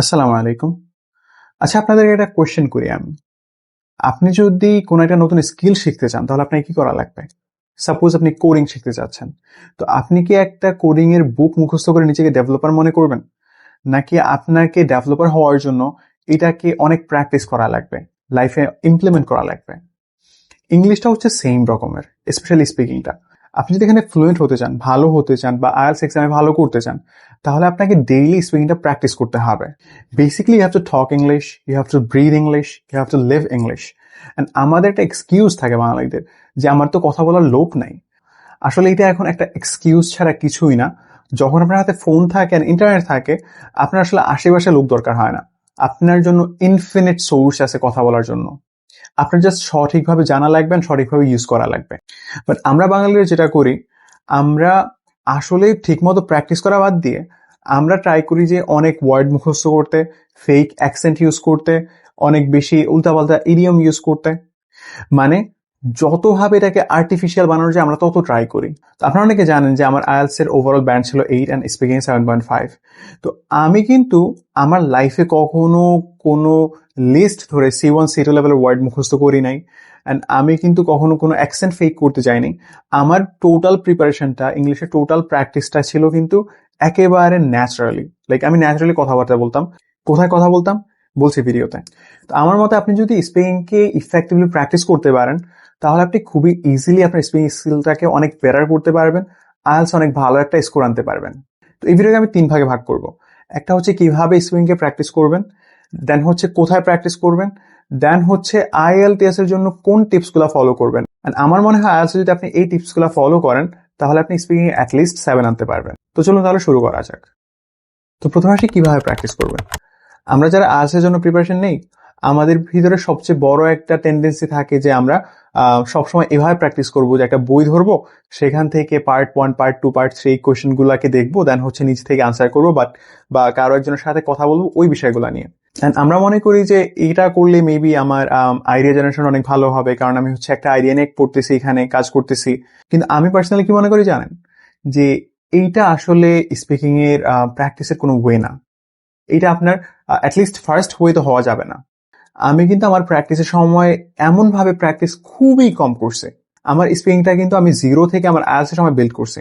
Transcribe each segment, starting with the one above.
আসসালামু আলাইকুম। আচ্ছা আপনাদেরকে একটা কোয়েশ্চেন করি আমি। আপনি যদি কোনো একটা নতুন স্কিল শিখতে চান, তাহলে আপনাকে কি করা লাগবে? সাপোজ আপনি কোডিং শিখতে চাচ্ছেন। তো আপনি কি একটা কোডিং এর বুক মুখস্থ করে নিজেকে ডেভেলপার মনে করবেন? নাকি আপনাকে ডেভেলপার হওয়ার জন্য এটাকে অনেক প্র্যাকটিস করা লাগবে? লাইফে ইমপ্লিমেন্ট করা লাগবে? ইংলিশটা হচ্ছে সেম রকমের স্পেশালি স্পিকিংটা আপনি যদি এখানে ফ্লুয়েন্ট হতে চান, ভালো হতে চান বা আয়ালস এক্সামে ভালো করতে চান, তাহলে আপনাকে ডেইলি স্পিকিংটা প্র্যাকটিস করতে হবে। Basically you have to talk English you have to breathe English you have to live English and আমাদের একটা এক্সকিউজ থাকে বাঙালিদের, যে আমার তো কথা বলার লোক নাই। আসলে এটা এখন একটা এক্সকিউজ ছাড়া কিছুই না। যখন আপনার হাতে ফোন থাকে আর ইন্টারনেট থাকে, আপনার আসলে আশেপাশে লোক দরকার হয় না। আপনার জন্য ইনফিনিট সোর্স আছে কথা বলার জন্য। আপনার জাস্ট সঠিকভাবে জানা লাগবে সঠিকভাবে ইউজ করা লাগবে। বাট আমরা বাঙালিরা যেটা করি, আমরা আসলে ঠিকমতো প্র্যাকটিস করা বাদ দিয়ে আমরা ট্রাই করি যে অনেক ওয়ার্ড মুখস্থ করতে ফেক অ্যাকসেন্ট ইউজ করতে, অনেক বেশি উল্টাপাল্টা ইডিয়ম ইউজ করতে। মানে যতভাবে এটাকে আর্টিফিশিয়াল বানানো যায়, আমরা তত ট্রাই করি। তো আপনারা অনেকে জানেন যে আমার আয়ালস এর ওভারঅল ব্যান্ড ছিল eight and speaking seven point five তো আমি কিন্তু আমার লাইফে কখনো কোনো লিস্ট ধরে সি ওয়ান সি টু লেভেলের ওয়ার্ড মুখস্থ করি নাই। অ্যান্ড আমি কিন্তু কখনো কোনো অ্যাকসেন্ট ফেক করতে যাইনি। আমার টোটাল প্রিপারেশনটা ইংলিশের টোটাল প্র্যাকটিসটা ছিল কিন্তু একেবারে ন্যাচারালি লাইক আমি ন্যাচারালি কথাবার্তা বলতাম। কোথায় কথা বলতাম? বলছি ভিডিওতে তো। আমার মতে আপনি যদি স্পিকিংকে ইফেক্টিভলি প্র্যাকটিস করতে পারেন তাহলে আপনি খুবই ইজিলি আপনার স্পিকিং স্কিলটাকে অনেক বেটার করতে পারবেন আইএলস অনেক ভালো একটা স্কোর আনতে পারবেন। তো এই ভিডিওকে আমি তিন ভাগে ভাগ করব। একটা হচ্ছে কীভাবে স্পিকিংকে প্র্যাকটিস করবেন দেন হচ্ছে কোথায় প্র্যাকটিস করবেন দেন হচ্ছে আইএলটিএস এর জন্য কোন টিপসগুলো ফলো করবেন। And আমার মনে হয় আইএলস যদি আপনি এই টিপসগুলো ফলো করেন, তাহলে আপনি স্পিকিং অ্যাটলিস্ট সেভেন আনতে পারবেন। তো চলুন তাহলে শুরু করা যাক। তো প্রথমে আসি কীভাবে প্র্যাকটিস করবেন। আমরা যারা আইএলস জন্য প্রিপারেশন নেই, আমাদের ভিতরে সবচেয়ে বড় একটা টেন্ডেন্সি থাকে যে আমরা সবসময় এভাবে প্র্যাকটিস করব যে একটা বই ধরবো, সেখান থেকে part one part two part three question গুলাকে দেখব দেন হচ্ছে নিজ থেকে আনসার করব বাট বা কারও একজনের সাথে কথা বলব ওই বিষয়গুলো নিয়ে। And আমরা মনে করি যে এটা করলে মেবি আমার আইডিয়া জেনারেশন অনেক ভালো হবে, কারণ আমি হচ্ছে একটা আইডিয়া নিয়ে পড়তেছি, এখানে কাজ করতেছি। কিন্তু আমি পার্সোনালি কি মনে করি জানেন? যে এইটা আসলে স্পিকিং এর প্র্যাকটিসের কোনো ওয়ে না। এটা আপনার অ্যাটলিস্ট ফার্স্ট ওয়ে তো হওয়া যাবে না। আমি কিন্তু আমার প্র্যাকটিসের সময় এমন ভাবে প্র্যাকটিস খুবই কম করছে। আমার স্পিকিংটা কিন্তু আমি জিরো থেকে আমার আয়ালসের সময় বিল্ড করছি।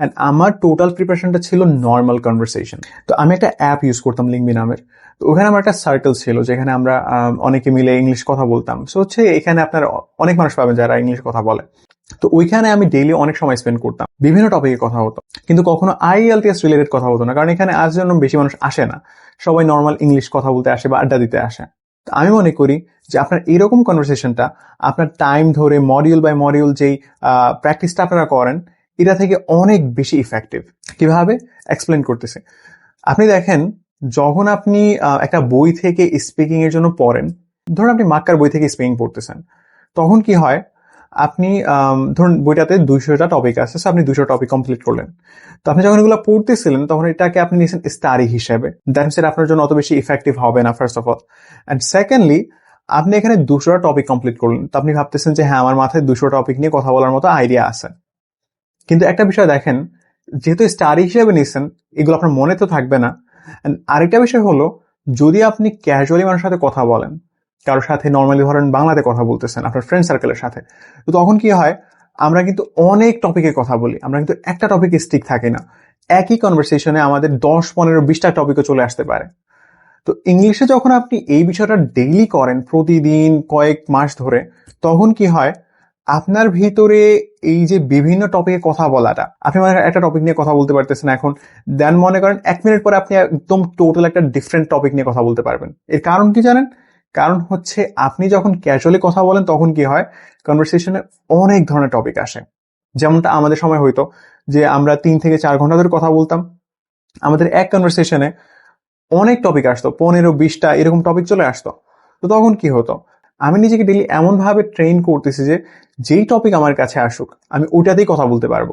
অ্যান্ড আমার টোটাল প্রিপারেশনটা ছিল নর্মাল কনভারসেশন তো আমি একটা অ্যাপ ইউজ করতাম লিঙ্কবি নামের। তো ওখানে আমার একটা সার্কেল ছিল যেখানে আমরা অনেকে মিলে ইংলিশ কথা বলতাম। সো হচ্ছে এখানে আপনার অনেক মানুষ পাবেন যারা ইংলিশ কথা বলে। তো ওইখানে আমি ডেইলি অনেক সময় স্পেন্ড করতাম। বিভিন্ন টপিকে কথা হতো। কিন্তু কখনো আইএলটিএস রিলেটেড কথা হতো না। কারণ এখানে আজ জন্য বেশি মানুষ আসে না। সবাই নর্মাল ইংলিশ কথা বলতে আসে বা আড্ডা দিতে আসে। আমি মনে করি যে আপনার এরকম কনভারসেশনটা আপনার টাইম ধরে মডিউল বাই মডিউল যেই প্র্যাকটিসটা আপনারা করেন, এটা থেকে অনেক বেশি ইফেক্টিভ কীভাবে? এক্সপ্লেন করতেছে। আপনি দেখেন, যখন আপনি একটা বই থেকে স্পিকিং এর জন্য পড়েন, ধরুন আপনি মাক্কার বই থেকে স্পিকিং পড়তেছেন, তখন কি হয় আপনি ধরুন বইটাতে দুইশোটা টপিক আছে, so আপনি দুইশো টপিক কমপ্লিট করলেন। তো আপনি যখন এগুলো পড়তেছিলেন, তখন এটাকে আপনি নিয়েছেন স্টাডি হিসেবে। দ্যাট মিনস আপনার জন্য অত বেশি ইফেক্টিভ হবে না first of all and secondly আপনি এখানে দুশোটা টপিক কমপ্লিট করলেন। তো আপনি ভাবতেছেন যে হ্যাঁ আমার মাথায় দুশো টপিক নিয়ে কথা বলার মতো আইডিয়া আছে। কিন্তু একটা বিষয় দেখেন, যেহেতু স্টাডি হিসেবে নিচ্ছেন এগুলো আপনার মনে তো থাকবে না। And আরেকটা বিষয় হলো, যদি আপনি ক্যাজুয়ালি মানুষের সাথে কথা বলেন কারোর সাথে নর্মালি ধরেন বাংলাতে কথা বলতেছেন, আপনার ফ্রেন্ড সার্কেলের সাথে। তো তখন কি হয়, আমরা কিন্তু অনেক টপিকে কথা বলি, আমরা কিন্তু একটা টপিকে স্টিক থাকি না। একই কনভারসেশনে আমাদের দশ, পনেরো, বিশটা টপিকও চলে আসতে পারে। তো ইংলিশে যখন আপনি এই বিষয়টা ডেইলি করেন, প্রতিদিন কয়েক মাস ধরে, তখন কি হয়, আপনার ভিতরে এই যে বিভিন্ন টপিকে কথা বলাটা, আপনি মনে একটা টপিক নিয়ে কথা বলতে পারতেছেন এখন দেন মনে করেন এক মিনিট পরে আপনি একদম টোটাল একটা ডিফারেন্ট টপিক নিয়ে কথা বলতে পারবেন। এর কারণ কি জানেন? কারণ হচ্ছে আপনি যখন ক্যাজুয়ালি কথা বলেন, তখন কি হয়? কনভারসেশনে অনেক ধরনের টপিক আসে। যেমনটা আমাদের সময় হইতো যে আমরা তিন থেকে চার ঘণ্টা ধরে কথা বলতাম। আমাদের এক কনভারসেশনে অনেক টপিক আসতো, পনেরো, বিশটা এরকম টপিক চলে আসতো। তো তখন কি হতো? আমি নিজেকে ডেলি এমনভাবে ট্রেন করতেছি যে যেই টপিক আমার কাছে আসুক, আমি ওটাতেই কথা বলতে পারব।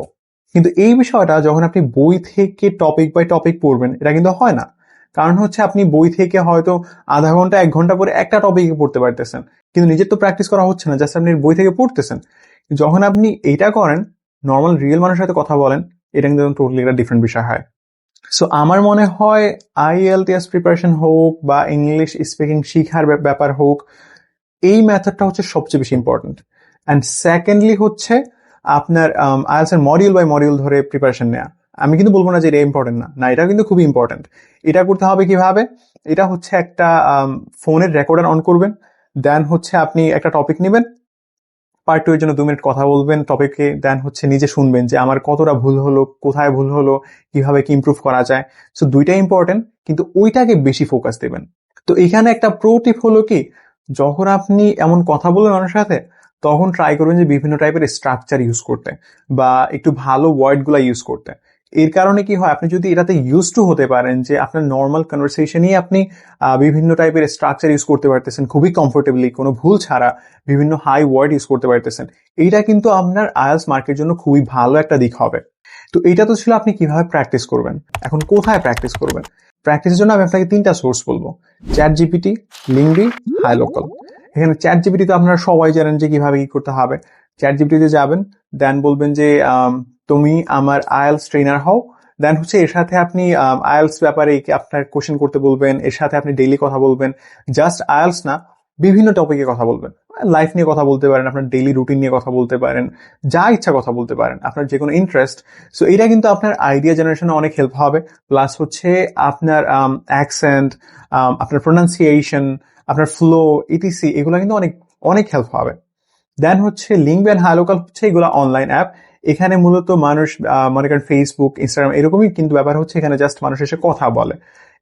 কিন্তু এই বিষয়টা যখন আপনি বই থেকে টপিক বাই টপিক পড়বেন, এটা কিন্তু হয় না। কারণ হচ্ছে আপনি বই থেকে হয়তো আধা ঘণ্টা, এক ঘণ্টা পরে একটা টপিকে পড়তে পারতেছেন। কিন্তু নিজের তো প্র্যাকটিস করা হচ্ছে না জাস্ট আপনি বই থেকে পড়তেছেন। যখন আপনি এইটা করেন নর্মাল রিয়েল মানুষের সাথে কথা বলেন, এটা কিন্তু টোটালি একটা ডিফারেন্ট বিষয় হয়। সো আমার মনে হয় আইএলটিএস প্রিপারেশন হোক বা ইংলিশ স্পিকিং শিখার ব্যাপ- ব্যাপার হোক, এই মেথডটা হচ্ছে সবচেয়ে বেশি ইম্পর্টেন্ট অ্যান্ড সেকেন্ডলি হচ্ছে আপনার আইএলস এর মডিউল বাই মডিউল ধরে প্রিপারেশন নেওয়া আমি কিন্তু বলব না যে এটা ইম্পর্টেন্ট না। না এটা কিন্তু খুবই ইম্পর্টেন্ট এটা করতে হবে কীভাবে? এটা হচ্ছে একটা ফোনের রেকর্ডার অন করবেন। দেন হচ্ছে আপনি একটা টপিক নেবেন। পার্ট টু এর জন্য দু মিনিট কথা বলবেন। টপিকে দেন হচ্ছে নিজে শুনবেন যে আমার কতটা ভুল হলো, কোথায় ভুল হলো, কীভাবে কি ইম্প্রুভ করা যায়। সো দুইটাই ইম্পর্টেন্ট কিন্তু ওইটাকে বেশি ফোকাস দেবেন। তো এখানে একটা প্রো টিপ হলো কি? যখন আপনি এমন কথা বলবেন মানুষের সাথে, তখন ট্রাই করবেন যে বিভিন্ন টাইপের স্ট্রাকচার ইউজ করতে বা একটু ভালো ওয়ার্ডগুলা ইউজ করতে। এর কারণে কি হয়? আপনি যদি এটাতে ইউজ টু হতে পারেন যে আপনার নর্মাল কনভারসেশনেই আপনি বিভিন্ন টাইপের স্ট্রাকচার ইউজ করতে পারতেছেন, খুবই কমফোর্টেবলি কোনো ভুল ছাড়া বিভিন্ন হাই ওয়ার্ড ইউজ করতে পারতেছেন, এইটা কিন্তু আপনার আয়ালস মার্কের জন্য খুবই ভালো একটা দিক হবে। তো এইটা তো ছিল আপনি কীভাবে প্র্যাকটিস করবেন? এখন কোথায় প্র্যাকটিস করবেন? প্র্যাকটিসের জন্য আমি আপনাকে তিনটা সোর্স বলব। চ্যাট জিপিটি লিঙ্কডি হাই লোকাল এখানে চ্যাট জিপিটি তো আপনারা সবাই জানেন যে কীভাবে কি করতে হবে। চ্যাট জিপিটিতে যাবেন দেন বলবেন যে তুমি আমার আয়ালস ট্রেনার হও। দেন হচ্ছে এর সাথে আপনি আয়ালস ব্যাপারে আপনার কোশ্চেন করতে বলবেন, এর সাথে আপনি ডেইলি কথা বলবেন জাস্ট আয়ালস না, বিভিন্ন টপিকে কথা বলবেন। লাইফ নিয়ে কথা বলতে পারেন, আপনার ডেইলি রুটিন নিয়ে কথা বলতে পারেন, যা ইচ্ছা কথা বলতে পারেন, আপনার যে কোনো ইন্টারেস্ট সো এটা কিন্তু আপনার আইডিয়া জেনারেশনে অনেক হেল্প হবে প্লাস হচ্ছে আপনার অ্যাকসেন্ট আপনার প্রোনাউন্সিয়েশন আপনার ফ্লো ইটিসি এগুলো কিন্তু অনেক অনেক হেল্প হবে। দেন হচ্ছে লিঙ্ক ব্যান্ড হাইলোকাল হচ্ছে এগুলো অনলাইন অ্যাপ এখানে মূলত মানুষ মনে করেন ফেসবুক ইনস্টাগ্রাম এরকমই কিন্তু ব্যাপার হচ্ছে এখানে জাস্ট মানুষ এসে কথা বলে।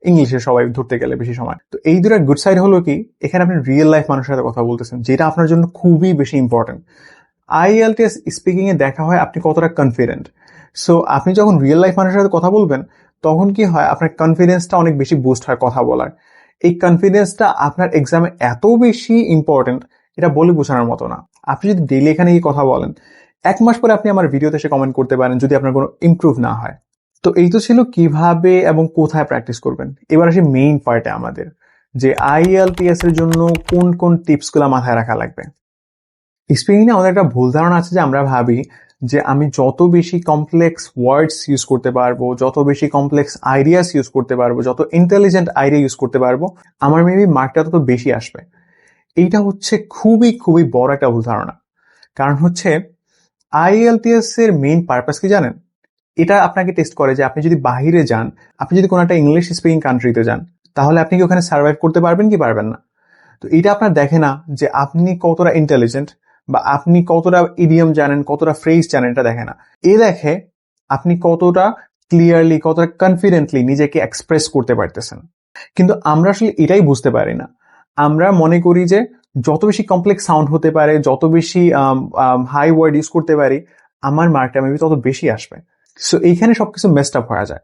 ইংলিশে সবাই ধরতে গেলে বেশি সময়। তো এই দুটার গুড সাইড হলো কি, এখানে আপনি রিয়েল লাইফ মানুষের সাথে কথা বলতেছেন, যেটা আপনার জন্য খুবই বেশি ইম্পর্টেন্ট আইএলটিএস স্পিকিং এ দেখা হয় আপনি কতটা কনফিডেন্ট সো আপনি যখন রিয়েল লাইফ মানুষের সাথে কথা বলবেন, তখন কি হয়, আপনার কনফিডেন্সটা অনেক বেশি বুস্ট হয় কথা বলার। এই কনফিডেন্সটা আপনার এক্সামে এত বেশি ইম্পর্টেন্ট এটা বলে বোঝানোর মতো না। আপনি যদি ডেইলি এখানে গিয়ে কথা বলেন, এক মাস পরে আপনি আমার ভিডিওতে এসে কমেন্ট করতে পারেন যদি আপনার কোনো ইমপ্রুভ না হয়। তো এই তো ছিল কীভাবে এবং কোথায় প্র্যাকটিস করবেন। এবার আসি মেইন পার্টে আমাদের, যে আইএলটিএস এর জন্য কোন কোন টিপসগুলা মাথায় রাখা লাগবে। স্পিকিং আমাদের একটা ভুল ধারণা আছে যে আমরা ভাবি যে আমি যত বেশি কমপ্লেক্স ওয়ার্ডস ইউজ করতে পারব, যত বেশি কমপ্লেক্স আইডিয়াস ইউজ করতে পারব, যত ইন্টেলিজেন্ট আইডিয়া ইউজ করতে পারব, আমার মেবি মার্কটা তত বেশি আসবে। এইটা হচ্ছে খুবই খুবই বড় একটা ভুল ধারণা। কারণ হচ্ছে আইএলটিএস এর মেইন পারপাস কি জানেন? এটা আপনাকে টেস্ট করে যে আপনি যদি বাহিরে যান, আপনি যদি কোনো একটা ইংলিশ স্পিকিং কান্ট্রিতে যান, তাহলে আপনি কি ওখানে সার্ভাইভ করতে পারবেন কি পারবেন না? তো এটা আপনার দেখে না যে আপনি কতটা ইন্টেলিজেন্ট বা আপনি কতটা ইডিয়ম জানেন, কতটা ফ্রেজ জানেন এটা দেখে না। এ দেখে আপনি কতটা ক্লিয়ারলি কতটা কনফিডেন্টলি নিজেকে এক্সপ্রেস করতে পারতেছেন। কিন্তু আমরা আসলে এটাই বুঝতে পারি না। আমরা মনে করি যে যত বেশি কমপ্লেক্স সাউন্ড হতে পারে, যত বেশি হাই ওয়ার্ড ইউজ করতে পারি, আমার মার্কটা মেবি তত বেশি আসবে। সো এইখানে সবকিছু মেস্ট আপ হয়ে যায়।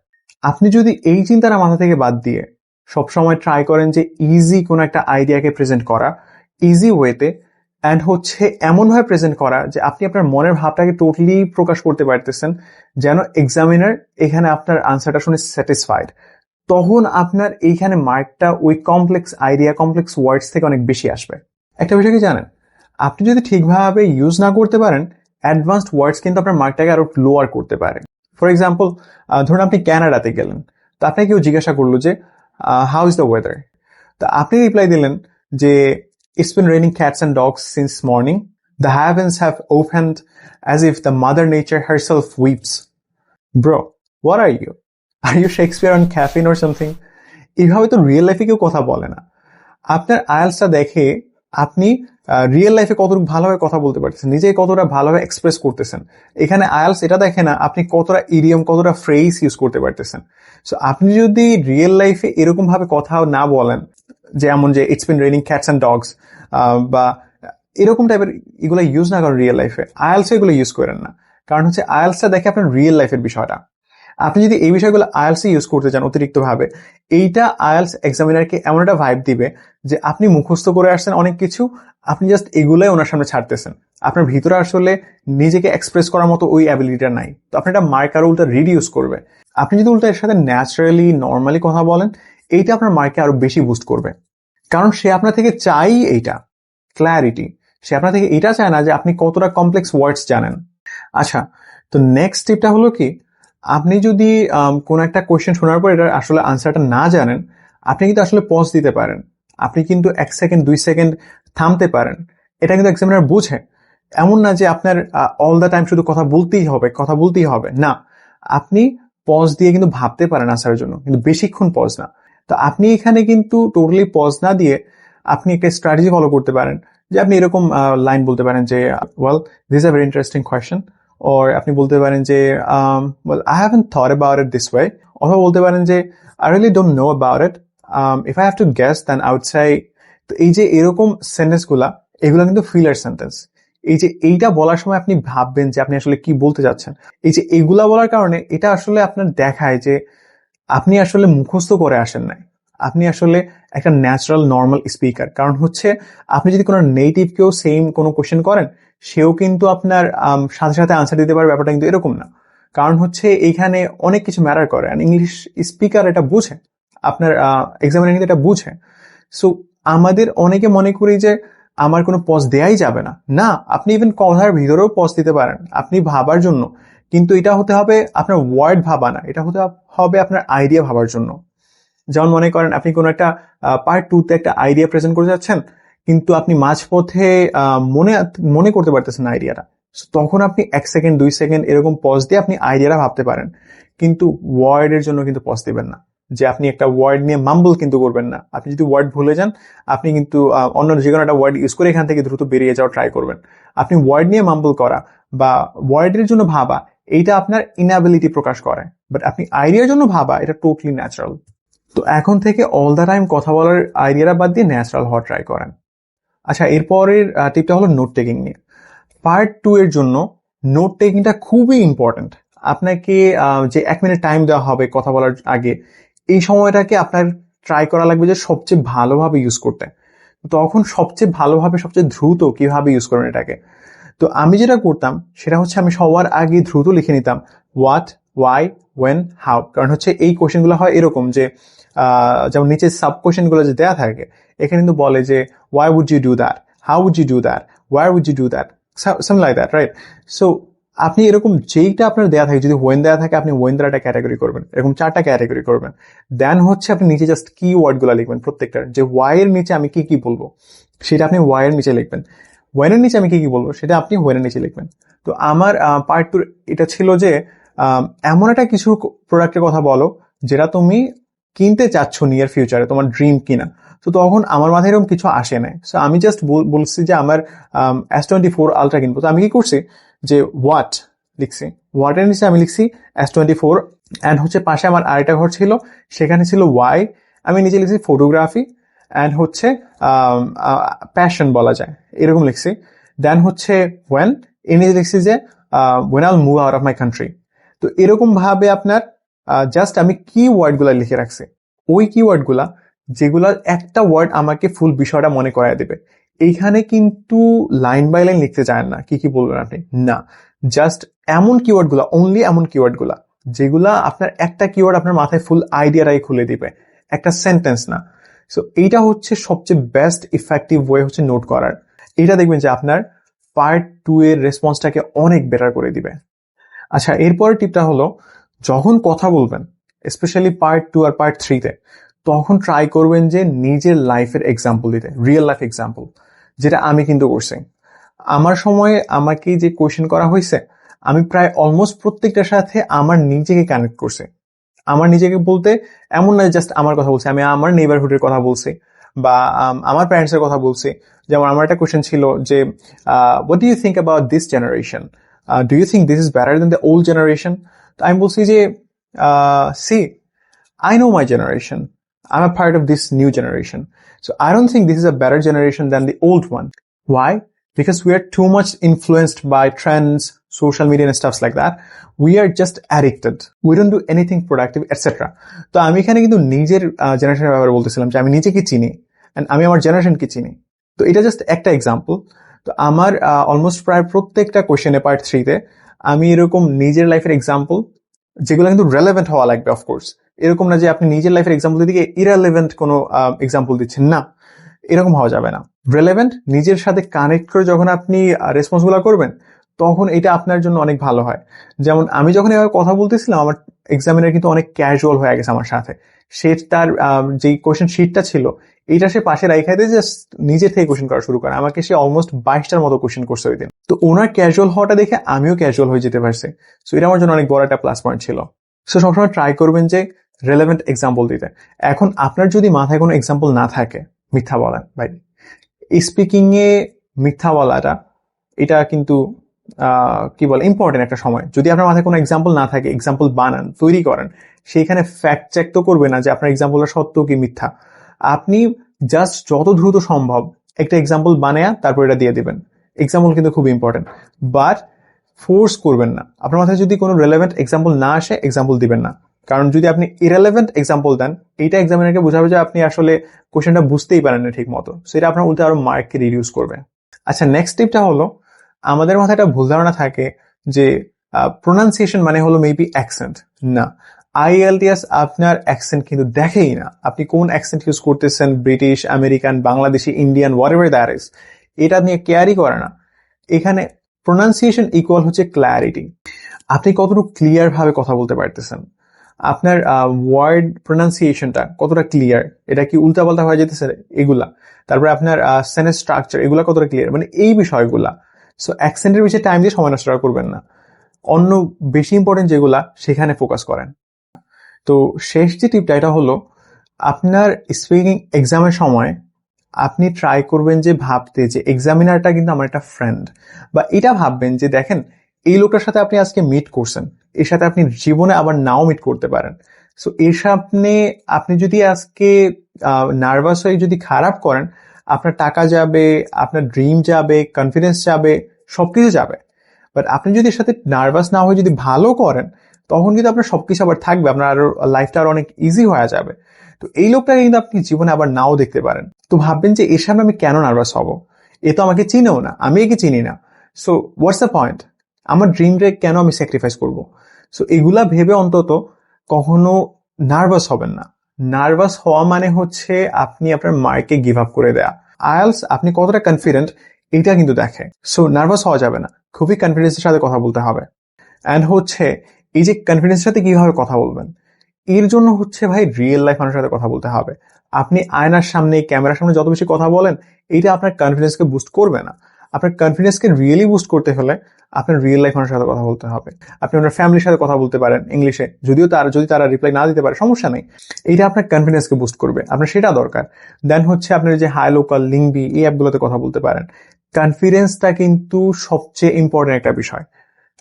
আপনি যদি এই চিন্তাটা মাথা থেকে বাদ দিয়ে সবসময় ট্রাই করেন যে ইজি কোনো একটা আইডিয়াকে প্রেজেন্ট করা ইজি ওয়েতে অ্যান্ড হচ্ছে এমনভাবে প্রেজেন্ট করা যে আপনি আপনার মনের ভাবটাকে টোটালি প্রকাশ করতে পারতেছেন, যেন এক্সামিনার এখানে আপনার আনসারটা শুনে স্যাটিসফাইড তখন আপনার এইখানে মার্কটা ওই কমপ্লেক্স আইডিয়া কমপ্লেক্স ওয়ার্ডস থেকে অনেক বেশি আসবে। একটা বিষয় কি জানেন? আপনি যদি ঠিকভাবে ইউজ না করতে পারেন অ্যাডভান্সড ওয়ার্ডস কিন্তু আপনার মার্কটাকে আরও লোয়ার করতে পারে। ফর এক্সাম্পল ধরুন আপনি ক্যানাডাতে গেলেন, তো আপনাকে কেউ জিজ্ঞাসা করল যে হাউ ইজ দ্য ওয়েদার তো আপনি রিপ্লাই দিলেন যে it's been raining cats and dogs since morning the heavens have opened as if the mother nature herself weeps bro what are you are you Shakespeare on caffeine or something এইভাবে তো real লাইফে কেউ কথা বলে না। আপনার আয়ালসটা দেখে আপনি রিয়েল লাইফে কতটুকু ভালোভাবে কথা বলতে পারতেছেন, নিজে কতটা ভালোভাবে এক্সপ্রেস করতেছেন। এখানে আয়ালস এটা দেখে না, আপনি কতটা ইডিয়ম কতটা ফ্রেজ ইউজ করতে পারতেছেন। সো আপনি যদি রিয়েল লাইফে এরকম ভাবে কথা না বলেন, যেমন যে it's been raining cats and dogs বা এরকম টাইপের এগুলো ইউজ না করেন রিয়েল লাইফে আয়ালস এগুলো ইউজ করেন না। কারণ হচ্ছে আয়ালসটা দেখে আপনার রিয়েল লাইফের বিষয়টা। আপনি যদি এই বিষয়গুলো আয়ালসে ইউজ করতে চান অতিরিক্ত ভাবে এইটা আয়ালস এক্সামিনারকে এমন একটা ভাইব দিবে যে আপনি মুখস্থ করে আসছেন অনেক কিছু, আপনি জাস্ট এগুলোই ওনার সামনে ছাড়তেছেন। আপনার ভিতরে আসলে নিজেকে এক্সপ্রেস করার মতো ওই অ্যাবিলিটিটা নাই। তো আপনি একটা মার্কার উল্টা রিডিউস করবে। আপনি যদি উল্টা এর সাথে ন্যাচারালি নর্মালি কথা বলেন, এইটা আপনার মার্কে আরও বেশি বুস্ট করবে। কারণ সে আপনার থেকে চাই এইটা ক্ল্যারিটি সে আপনার থেকে এটা চায় না যে আপনি কতটা কমপ্লেক্স ওয়ার্ডস জানেন। আচ্ছা তো নেক্সট টিপটা হলো কি? আপনি যদি কোনো একটা কোয়েশ্চেন শোনার পর এটার আসলে আনসারটা না জানেন, আপনি কিন্তু আসলে পজ দিতে পারেন। আপনি কিন্তু এক সেকেন্ড দুই সেকেন্ড থামতে পারেন। এটা কিন্তু এক্সামিনার বুঝে। এমন না যে আপনার অল দ্য টাইম শুধু কথা বলতেই হবে, কথা বলতেই হবে। না, আপনি পজ দিয়ে কিন্তু ভাবতে পারেন আনসারের জন্য। কিন্তু বেশিক্ষণ পজ না। তো আপনি এখানে কিন্তু টোটালি পজ না দিয়ে আপনি একটা স্ট্র্যাটেজি ফলো করতে পারেন। যে আপনি এরকম লাইন বলতে পারেন যে well this a very interesting question or আপনি বলতে পারেন যে well I haven't thought about it this way অথবা বলতে পারেন যে I really don't know about it if I have to guess then outside তো এই যে এরকম সেন্টেন্সগুলা এগুলো কিন্তু ফিলার সেন্টেন্স এই যে এইটা বলার সময় আপনি ভাববেন যে আপনি আসলে কি বলতে যাচ্ছেন এই যে এইগুলা বলার কারণে এটা আসলে আপনার দেখায় যে, আপনি আসলে মুখস্থ করে আসেন নাই। আপনি আসলে একটা ন্যাচারাল নর্মাল স্পিকার কারণ হচ্ছে, আপনি যদি কোনো নেটিভকেও সেম কোনো কোশ্চেন করেন সেও কিন্তু আপনার সাথে সাথে আনসার দিতে পারে, ব্যাপারটা কিন্তু এরকম না। কারণ হচ্ছে এইখানে অনেক কিছু ম্যাটার করে ইংলিশ স্পিকার এটা বুঝে। আপনার এক্সামিনার কিন্তু এটা বুঝে। সো আমাদের অনেকে মনে করি যে আমার কোনো পজ দেয়াই যাবে না। না, আপনি ইভেন কথার ভিতরেও পজ দিতে পারেন, আপনি ভাবার জন্য। কিন্তু এটা হতে হবে আপনার ওয়ার্ড ভাবা না এটা হতে হবে আপনার আইডিয়া ভাবার জন্য। যেমন মনে করেন আপনি কোনো একটা পার্ট টুতে একটা আইডিয়া প্রেজেন্ট করে যাচ্ছেন কিন্তু আপনি মাঝপথে মনে মনে করতে পারতেছেন আইডিয়াটা। তখন আপনি এক সেকেন্ড, দুই সেকেন্ড এরকম পজ দিয়ে আপনি আইডিয়াটা ভাবতে পারেন। কিন্তু ওয়ার্ডের জন্য কিন্তু পজ দিবেন না। যে আপনি একটা ওয়ার্ড নিয়ে মাম্বল কিন্তু করবেন না। আপনি যদি ওয়ার্ড ভুলে যান, আপনি কিন্তু অন্য যে কোনো একটা ওয়ার্ড ইউজ করে এখান থেকে দ্রুত বেরিয়ে যাওয়ার ট্রাই করবেন। আপনি ওয়ার্ড নিয়ে মাম্বল করা বা ওয়ার্ডের জন্য ভাবা, এইটা আপনার ইনঅ্যাবিলিটি প্রকাশ করে। বাট আপনি আইডিয়ার জন্য ভাবা, এটা টোটালি ন্যাচারাল তো এখন থেকে অল দ্য টাইম কথা বলার আইডিয়াটা বাদ দিয়ে ন্যাচারাল হওয়া ট্রাই করেন। আচ্ছা এরপরের টিপটা হলো নোট টেকিং নিয়ে। পার্ট টু এর জন্য নোট টেকিংটা খুবই ইম্পর্ট্যান্ট আপনাকে যে এক মিনিট টাইম দেওয়া হবে কথা বলার আগে, এই সময়টাকে আপনার ট্রাই করা লাগবে যে সবচেয়ে ভালোভাবে ইউজ করতে। তখন সবচেয়ে ভালোভাবে, সবচেয়ে দ্রুত কীভাবে ইউজ করবেন এটাকে? তো আমি যেটা করতাম, সেটা হচ্ছে আমি সবার আগে দ্রুত লিখে নিতাম হোয়াট ওয়াই ওয়েন হাউ কারণ হচ্ছে এই কোশ্চেনগুলো হয় এরকম যে যেমন নিচে সাব কোশ্চেনগুলো যে দেওয়া থাকে এখানে কিন্তু বলে যে why would you do that how would you do that where would you do that some like that right so আপনি এরকম যেইটা আপনার দেওয়া থাকে, যদি ওয়েন দেওয়া থাকে, আপনি ওয়েন দ্বারা একটা ক্যাটাগরি করবেন। এরকম চারটা ক্যাটাগরি করবেন। দেন হচ্ছে আপনি নিচে জাস্ট কি ওয়ার্ডগুলো লিখবেন প্রত্যেকটার যে ওয়াই এর নিচে আমি কি কি বলব? সেটা আপনি ওয়াই এর নিচে লিখবেন। ওয়েনের নিচে আমি কি কি বলব? সেটা আপনি ওয়েনের নিচে লিখবেন। তো আমার পার্ট টু এটা ছিল যে এমন একটা কিছু প্রোডাক্টের কথা বলো, যেটা তুমি কিনতে চাচ্ছ নিয়ার ফিউচারে তোমার ড্রিম কিনা? তো তখন আমার মাথায় এরকম কিছু আসে নাই। সো আমি জাস্ট বলছি যে আমার এস টোয়েন্টি ফোর আলট্রা কিনবো। তো আমি কি করছি যে ওয়াট লিখছি। ওয়াটের নিচে আমি লিখছি এস টোয়েন্টি ফোর অ্যান্ড হচ্ছে পাশে আমার আরেকটা ঘর ছিল, সেখানে ছিল ওয়াই আমি নিচে লিখছি ফটোগ্রাফি অ্যান্ড হচ্ছে প্যাশন বলা যায়। এরকম লিখছি। দেন হচ্ছে ওয়েন এ নিচে লিখছি যে when I'll move out of my country তো এরকমভাবে আপনার জাস্ট আমি কি ওয়ার্ডগুলা লিখে রাখছি। ওই কি ওয়ার্ডগুলা যেগুলা একটা ওয়ার্ড আমাকে ফুল বিষয়টা মনে করায় দেবে। এইখানে কিন্তু লাইন বাই লাইন লিখতে চান না। কি কি বলবেন আপনি? না। জাস্ট এমন কিওয়ার্ডগুলা অনলি এমন কিওয়ার্ডগুলা, যেগুলা আপনার একটা কিওয়ার্ড আপনার মাথায় ফুল আইডিয়াটাই খুলে দিবে। একটা সেন্টেন্স না। সো এইটা হচ্ছে সবচেয়ে বেস্ট ইফেক্টিভ ওয়ে হচ্ছে নোট করার। এটা দেখবেন যে আপনার পার্ট টু এর রেসপন্সটাকে অনেক বেটার করে দিবে। আচ্ছা এরপরের টিপটা হলো যখন কথা বলবেন স্পেশালি পার্ট টু আর পার্ট থ্রিতে তখন ট্রাই করবেন যে নিজের লাইফের এক্সাম্পল দিতে রিয়েল লাইফ এক্সাম্পল যেটা আমি কিন্তু করছি। আমার সময়ে আমাকে যে কোয়েশ্চেন করা হয়েছে, আমি প্রায় অলমোস্ট প্রত্যেকটার সাথে আমার নিজেকে কানেক্ট করছি। আমার নিজেকে বলতে এমন না জাস্ট আমার কথা বলছি, আমি আমার নেইবারহুডের কথা বলছি, বা আমার প্যারেন্টসের কথা বলছি। যেমন আমার একটা কোয়েশ্চেন ছিল যে what do you think about this generation do you think this is better than the old generation তো আমি বলছি যে see I know my generation. I'm a part of this new generation. So I don't think this is a better generation than the old one. Why? Because we are too much influenced by trends, social media and stuff like that. We are just addicted. We do anything productive, etc. তো আমি এখানে কিন্তু নিজের জেনারেশনের ব্যাপারে বলতেছিলাম যে আমি নিজেকে চিনি and আমি আমার জেনারেশনকে চিনি তো এটা জাস্ট একটা এক্সাম্পল তো আমার অলমোস্ট প্রায় প্রত্যেকটা কোয়েশ্চেনে পার্ট থ্রিতে আমি এরকম নিজের লাইফের এক্সাম্পল যেগুলো কিন্তু রেলেভেন্ট হওয়া লাগবে অফকোর্স এরকম না যে আপনি নিজের লাইফের এক্সাম্পল দিকে ইরেলেভেন্ট কোনো এক্সাম্পল দিচ্ছেন না। এরকম হওয়া যাবে না। রেলেভেন্ট নিজের সাথে কানেক্ট করে যখন আপনি রেসপন্সগুলো করবেন তখন এটা আপনার জন্য অনেক ভালো হয়। যেমন আমি যখন এভাবে কথা বলতেছিলাম আমার এক্সামিনার কিন্তু অনেক ক্যাজুয়াল হয়ে গেছে আমার সাথে। সে তার আহ, যেই কোশ্চেন শিটটা ছিল এইটা সে পাশে রাইখা দিয়ে জাস্ট নিজে থেকে কোশ্চেন করা শুরু করে। আমাকে সে অলমোস্ট বাইশটার মতো কোশ্চেন করছে ওই দিন। তো ওনার ক্যাজুয়াল হওয়াটা দেখে আমিও ক্যাজুয়াল হয়ে যেতে পারছি। সো এটা আমার জন্য অনেক বড় একটা প্লাস পয়েন্ট ছিল। সো সবসময় ট্রাই করবেন যে রেলেভেন্ট এক্সাম্পল দিতে। এখন আপনার যদি মাথায় কোনো এক্সাম্পল না থাকে, মিথ্যা বলেন, ভাই। স্পিকিং এ মিথ্যা বলাটা, এটা কিন্তু কি বলে ইম্পর্টেন্ট একটা সময়। যদি আপনার মাথায় কোনো এক্সাম্পল না থাকে এক্সাম্পল বানান, তৈরি করেন সেইখানে ফ্যাক্ট চেক তো করবে না যে আপনার এক্সাম্পলটা সত্য কি মিথ্যা। আপনি জাস্ট যত দ্রুত সম্ভব একটা এক্সাম্পল বানায়া তারপর এটা দিয়ে দিবেন। এক্সাম্পল কিন্তু খুব ইম্পর্টেন্ট বাট ফোর্স করবেন না। আপনার মাথায় যদি কোনো রেলেভেন্ট এক্সাম্পল না আসে এক্সাম্পল দিবেন না। কারণ যদি আপনি ইরেলেভেন্ট এক্সাম্পল দেন, এইটা এক্সামিনারকে বোঝাবে যে আপনি আসলে কোশ্চেনটা বুঝতেই পারেন না ঠিক মতো সেটা আপনার উল্টে আরও মার্ককে রিডিউস করবে। আচ্ছা নেক্সট টিপটা হলো, আমাদের মাথায় একটা ভুল ধারণা থাকে যে প্রোনাউন্সিয়েশন মানে হলো মেবি অ্যাকসেন্ট না। আইএলটিএস আপনার অ্যাকসেন্ট কিন্তু দেখেই না। আপনি কোন অ্যাকসেন্ট ইউজ করতেছেন? British, American, Bangladeshi Indian whatever that is এটা নিয়ে কেয়ারই করে না। এখানে প্রোনাউন্সিয়েশন ইকুয়াল হচ্ছে ক্ল্যারিটি আপনি কতটুকু ক্লিয়ার ভাবে কথা বলতে পারতেছেন? আপনার ওয়ার্ড প্রোনাউন্সিয়েশনটা কতটা ক্লিয়ার এটা কি উল্টাপাল্টা হয়ে যেতেছে? এগুলা। তারপরে আপনার সেন্স স্ট্রাকচার এগুলা কতটা ক্লিয়ার মানে এই বিষয়গুলা। সো অ্যাকসেন্টের বিষয়ে টাইম দিয়ে সময় নষ্ট করবেন না। অন্য বেশি ইম্পর্টেন্ট যেগুলা, সেখানে ফোকাস করেন। তো শেষ যে টিপটা এটা হলো আপনার স্পিকিং এক্সামের সময় আপনি ট্রাই করবেন যে ভাবতে যে এক্সামিনারটা কিন্তু আমার একটা ফ্রেন্ড বা এটা ভাববেন যে দেখেন, এই লোকটার সাথে আপনি আজকে মিট করছেন, এর সাথে আপনি জীবনে আবার নাও মিট করতে পারেন। সো এর সামনে আপনি যদি আজকে নার্ভাস হয়ে যদি খারাপ করেন, আপনার টাকা যাবে, আপনার ড্রিম যাবে কনফিডেন্স যাবে, সবকিছু যাবে। বাট আপনি যদি এর সাথে নার্ভাস না হয়ে যদি ভালো করেন তখন কিন্তু আপনার সবকিছু আবার থাকবে, আপনার আরও লাইফটা আরও অনেক ইজি হয়ে যাবে। তো এই লোকটাকে কিন্তু আপনি জীবনে আবার নাও দেখতে পারেন। তো ভাববেন যে এর সামনে আমি কেন নার্ভাস হব? এ তো আমাকে চিনেও না, আমি একে চিনি না। সো হোয়াটস দ্য পয়েন্ট আমার ড্রিমটা কেন আমি স্যাক্রিফাইস করব? সো এগুলা ভেবে অন্তত কখনো নার্ভাস হবেন না। নার্ভাস হওয়া মানে হচ্ছে আপনি আপনার মার্কে গিভ আপ করে দেয়া। আয়ালস আপনি কতটা কনফিডেন্ট এটা কিন্তু দেখে। সো নার্ভাস হওয়া যাবে না। খুবই কনফিডেন্সের সাথে কথা বলতে হবে। অ্যান্ড হচ্ছে এই যে কনফিডেন্সের সাথে কীভাবে কথা বলবেন? এর জন্য হচ্ছে ভাই রিয়েল লাইফ মানুষের সাথে কথা বলতে হবে। আপনি আয়নার সামনে, ক্যামেরার সামনে যত বেশি কথা বলেন এটা আপনার কনফিডেন্সকে বুস্ট করবে না। আপনার কনফিডেন্সকে রিয়েলি বুস্ট করতে হলে আপনার রিয়েল লাইফ মানুষের সাথে কথা বলতে হবে। আপনি আপনার ফ্যামিলির সাথে কথা বলতে পারেন ইংলিশে যদিও তার, যদি তারা রিপ্লাই না দিতে পারে, সমস্যা নেই। এইটা আপনার কনফিডেন্সকে বুস্ট করবে। আপনার সেটা দরকার। দেন হচ্ছে আপনার যে হাই লোকাল লিঙ্কবি এই অ্যাপগুলোতে কথা বলতে পারেন। কনফিডেন্সটা কিন্তু সবচেয়ে ইম্পর্টেন্ট একটা বিষয়।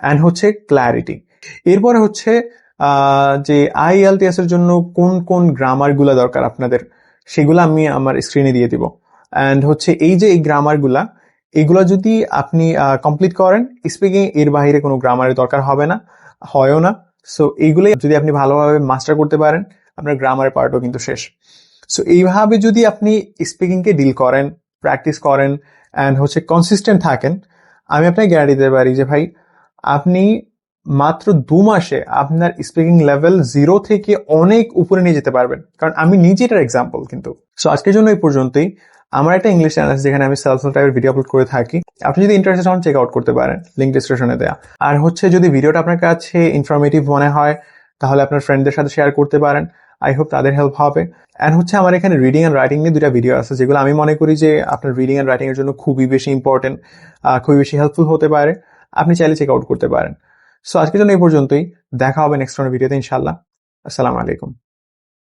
অ্যান্ড হচ্ছে ক্ল্যারিটি এরপরে হচ্ছে যে আইএলটিএস এর জন্য কোন কোন গ্রামারগুলো দরকার আপনাদের, সেগুলো আমি আমার স্ক্রিনে দিয়ে দিব। অ্যান্ড হচ্ছে এই যে এই গ্রামারগুলা এগুলো যদি আপনি কমপ্লিট করেন স্পিকিং এর বাইরে কোনো গ্রামারের দরকার হবে না, হয়ও না। সো এইগুলোই যদি আপনি ভালোভাবে মাস্টার করতে পারেন, আপনার গ্রামারের পার্টও কিন্তু শেষ। সো এইভাবে যদি আপনি স্পিকিংকে ডিল করেন প্র্যাকটিস করেন অ্যান্ড হচ্ছে কনসিস্টেন্ট থাকেন, আমি আপনাকে গ্যারান্টি দিতে পারি যে ভাই, আপনি মাত্র দু মাসে আপনার স্পিকিং লেভেল জিরো থেকে অনেক উপরে নিয়ে যেতে পারবেন। কারণ আমি নিজে এটার এক্সাম্পল কিন্তু। সো আজকের জন্য এই পর্যন্তই। আমার একটা ইংলিশ চ্যানেল আছে যেখানে আমি সেলফ টাইপের ভিডিও আপলোড করে থাকি। আপনি যদি ইন্টারেস্টেড হন চেক আউট করতে পারেন। লিঙ্ক ডিসক্রিপশনে দেয়া। আর হচ্ছে, যদি ভিডিওটা আপনার কাছে ইনফরমেটিভ মনে হয়, তাহলে আপনার ফ্রেন্ডদের সাথে শেয়ার করতে পারেন। আই হোপ তাদের হেল্প হবে। অ্যান্ড হচ্ছে, আমার এখানে রিডিং অ্যান্ড রাইটিং নিয়ে দুটা ভিডিও আছে, যেগুলো আমি মনে করি যে আপনার রিডিং অ্যান্ড রাইটিং এর জন্য খুবই বেশি ইম্পর্টেন্ট খুবই বেশি হেল্পফুল হতে পারে। আপনি চাইলে চেক আউট করতে পারেন। সো আজকের জন্য এই পর্যন্তই। দেখা হবে নেক্সট ভিডিওতে ইনশাল্লাহ আসসালামু আলাইকুম।